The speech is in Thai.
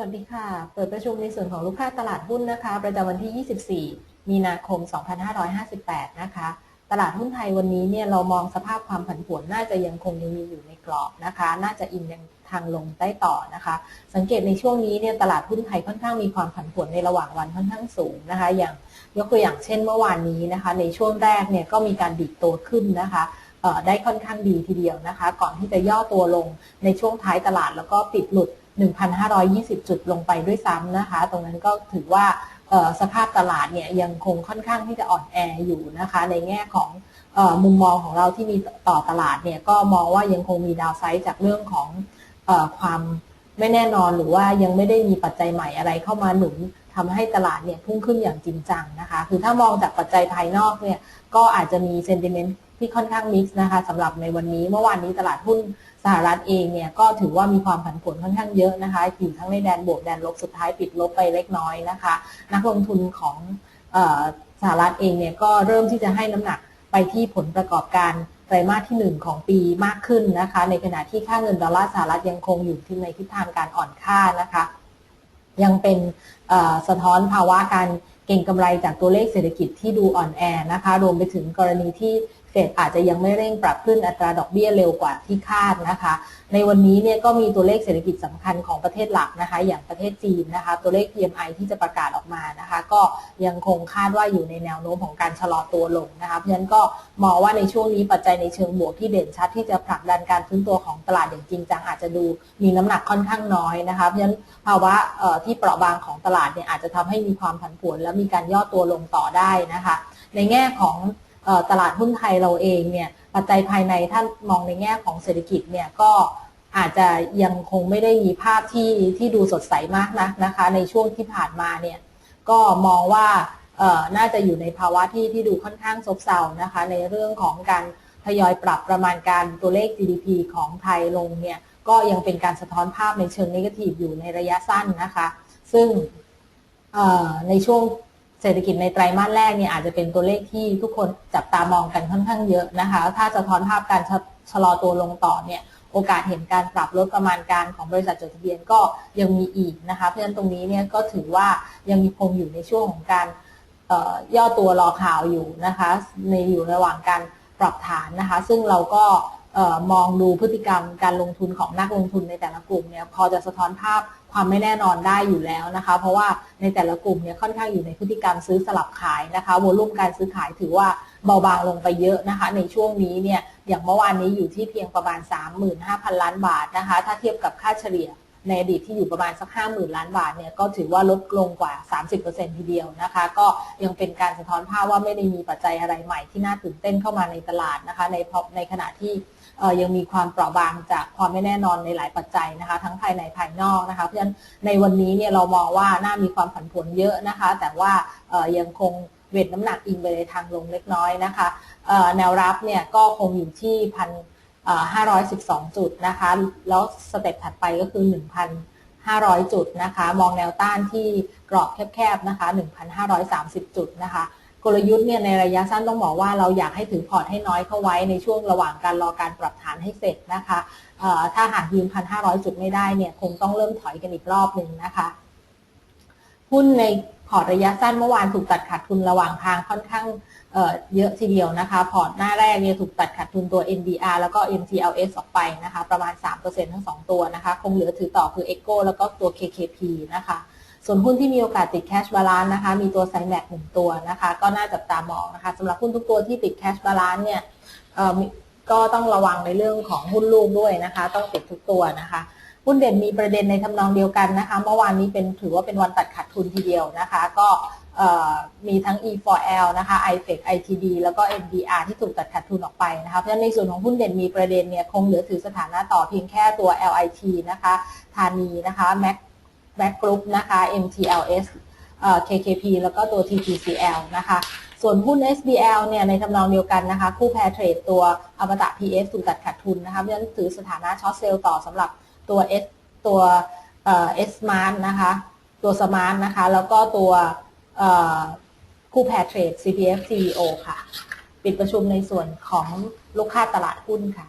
วัสดีค่ะ เปิดประชุมในส่วนของลูกค้าตลาดหุ้นนะคะ ประจำวันที่ 24 มีนาคม 2558 นะคะ ตลาดหุ้นไทยวันนี้เนี่ยเรามองสภาพความผันผวนน่าจะยังคงยังมีอยู่ในกรอบนะคะ น่าจะอินยังทางลงได้ต่อนะคะ สังเกตในช่วงนี้เนี่ยตลาดหุ้นไทยค่อนข้างมีความผันผวนในระหว่างวันค่อนข้างสูงนะคะ อย่างยกตัวอย่างเช่นเมื่อวานนี้นะคะ ในช่วงแรกเนี่ยก็มีการดิดตัวขึ้นนะคะได้ค่อนข้างดีทีเดียวนะคะ ก่อนที่จะย่อตัวลงในช่วงท้ายตลาดแล้วก็ปิดหลุด 1,520 จุดลงไปด้วยซ้ำนะคะ ตรงนั้นก็ถือว่าสภาพตลาดเนี่ยยังคงค่อนข้างที่จะอ่อนแออยู่นะคะ ในแง่ของอมุมมองของเราที่มีต่อตลาดเนี่ยก็มองว่ายังคงมีดาวไซด์จากเรื่องของอความไม่แน่นอนหรือว่ายังไม่ได้มีปัจจัยใหม่อะไรเข้ามาหนุนทำให้ตลาดเนี่ยพุ่งขึ้นอย่างจริงจังนะคะ คือถ้ามองจากปัจจัยภายนอกเนี่ยก็อาจจะมีเซนติเมนต์ ที่ค่อนข้างมิกซ์นะคะสำหรับในวันนี้ เมื่อวานนี้ตลาดหุ้นสหรัฐเองเนี่ยก็ถือว่ามีความผันผวนค่อนข้างเยอะนะคะอยู่ทั้งในแดนบวกแดนลบสุดท้ายปิดลบไปเล็กน้อยนะคะ นักลงทุนของออสหรัฐเองเนี่ยก็เริ่มที่จะให้น้ำหนักไปที่ผลประกอบการไตรมาสที่ 1 ของปีมากขึ้นนะคะ ในขณะที่ค่าเงินดอลลาร์สหรัฐยังคงอยู่ที่ในทิศทางการอ่อนค่านะคะ ยังเป็นสะท้อนภาวะการเก่งกำไรจากตัวเลขเศรษฐกิจที่ดูอ่อนแอนะคะ รวมไปถึงกรณีที่ เฟดอาจจะยังไม่เร่งปรับขึ้นอัตราดอกเบี้ยเร็วกว่าที่คาดนะคะ ในวันนี้เนี่ยก็มีตัวเลขเศรษฐกิจสำคัญของประเทศหลักนะคะ อย่างประเทศจีนนะคะ ตัวเลข PMI ที่จะประกาศออกมานะคะ ก็ยังคงคาดว่าอยู่ในแนวโน้มของการชะลอตัวลงนะคะเพราะฉะนั้นก็มองว่าในช่วงนี้ปัจจัยในเชิงบวกที่เด่นชัดที่จะผลักดันการฟื้นตัวของตลาดอย่างจริงจังอาจจะดูมีน้ำหนักค่อนข้างน้อยนะคะเพราะฉะนั้นภาวะที่เปราะบางของตลาดเนี่ยอาจจะทำให้มีความผันผวนและมีการย่อตัวลงต่อได้นะคะ ในแง่ของ ตลาดหุ้นไทยเราเองเนี่ยปัจจัยภายในท่านมองในแง่ของเศรษฐกิจเนี่ยก็อาจจะยังคงไม่ได้มีภาพที่ที่ดูสดใสมากนักนะคะ ในช่วงที่ผ่านมาเนี่ยก็มองว่าน่าจะอยู่ในภาวะที่ที่ดูค่อนข้างซบเซานะคะ ในเรื่องของการทยอยปรับประมาณการตัวเลข GDP ของไทยลงเนี่ยก็ยังเป็นการสะท้อนภาพในเชิงนกาทีฟอยู่ในระยะสั้นนะคะ ซึ่งในช่วง เศรษฐกิจในไตรมาสแรกเนี่ยอาจจะเป็นตัวเลขที่ทุกคนจับตามองกันค่อนข้างเยอะนะคะ ถ้าสะท้อนภาพการชะชะลอตัวลงต่อเนี่ยโอกาสเห็นการปรับลดประมาณการของบริษัทจดทะเบียนก็ยังมีอีกนะคะ เพราะฉะนั้นตรงนี้เนี่ยก็ถือว่ายังมีคงอยู่ในช่วงของการย่อตัวรอข่าวอยู่นะคะในอยู่ระหว่างการปรับฐานนะคะ ซึ่งเราก็มองดูพฤติกรรมการลงทุนของนักลงทุนในแต่ละกลุ่มเนี่ยพอจะสะท้อนภาพ ความไม่แน่นอนได้อยู่แล้วนะคะ เพราะว่าในแต่ละกลุ่มเนี่ยค่อนข้างอยู่ในพฤติกรรมซื้อสลับขายนะคะวอลุ่มการซื้อขายถือว่าเบาบางลงไปเยอะนะคะ ในช่วงนี้เนี่ยอย่างเมื่อวานนี้อยู่ที่เพียงประมาณ 35,000 ล้านบาทนะคะ ถ้าเทียบกับค่าเฉลี่ยในอดีตที่อยู่ประมาณสัก 50,000 ล้านบาทเนี่ยก็ถือว่าลดลงกว่า 30%ทีเดียวนะคะ ก็ยังเป็นการสะท้อนภาพว่าไม่ได้มีปัจจัยอะไรใหม่ที่น่าตื่นเต้นเข้ามาในตลาดนะคะ ในพอในขณะที่ ยังมีความเปราะบางจากความไม่แน่นอนในหลายปัจจัยนะคะ ทั้งภายในภายนอกนะคะ เพราะฉะนั้นในวันนี้เนี่ยเรามองว่าน่ามีความผันผวนเยอะนะคะ แต่ว่ายังคงเวทน้ำหนักอิงไปในทางลงเล็กน้อยนะคะแนวรับเนี่ยก็คงอยู่ที่พันเอ่อ512จุดนะคะ แล้วสเต็ปถัดไปก็คือ1,500 จุดนะคะ มองแนวต้านที่กรอบแคบๆนะคะ 1,530 จุดนะคะ กลยุทธ์เนี่ยในระยะสั้นต้องบอกว่าเราอยากให้ถือพอร์ตให้น้อยเข้าไว้ในช่วงระหว่างการรอการปรับฐานให้เสร็จนะคะถ้าหากยืน 1,500 จุดไม่ได้เนี่ยคงต้องเริ่มถอยกันอีกรอบหนึ่งนะคะ หุ้นในพอร์ตระยะสั้นเมื่อวานถูกตัดขาดทุนระหว่างทางค่อนข้างเเยอะทีเดียวนะคะ พอร์ตหน้าแรกเนี่ยถูกตัดขาดทุนตัว NDR แล้วก็ MTLS ออกไปนะคะ ประมาณ 3%ทั้ง 2 ตัวนะคะ คงเหลือถือต่อคือ Echo แล้วก็ตัว KKP นะคะ ส่วนหุ้นที่มีโอกาสติด Cash Balance นะคะ มีตัว s i m a c หนึ่งตัวนะคะ ก็น่าจับตามองนะคะสำหรับหุ้นทุกตัวที่ติด Cash Balance เนี่ยก็ต้องระวังในเรื่องของหุ้นลูกด้วยนะคะ ต้องติดทุกตัวนะคะหุ้นเด่นมีประเด็นในทำนองเดียวกันนะคะ เมื่อวานนี้เป็นถือว่าเป็นวันตัดขาดทุนทีเดียวนะคะ ก็มีทั้ง E4L นะคะ IFEX ITD แล้วก็ MDR ที่ถูกตัดขาดทุนออกไปนะคะ เพราะฉะนั้นในส่วนของหุ้นเด่นมีประเด็นเนี่ยคงเหลือถือสถานะต่อเพียงแค่ตัว LIT นะคะธานีนะคะ Mac Mac Group นะคะ MTLS KKP แล้วก็ตัว TTCL นะคะ ส่วนหุ้น SBL เนี่ยในทำนองเดียวกันนะคะ คู่แพรเทรดตัวอมตะ PS ถูกตัดขาดทุนนะคะเพราะฉะนั้นถือสถานะช็อตเซลล์ต่อสำหรับตัว S ตัวเอ่อ S Smart นะคะ ตัว Smart นะคะ แล้วก็ตัวคู่แพรเทรด CPF CEO ค่ะ ปิดประชุมในส่วนของลูกค้าตลาดหุ้นค่ะ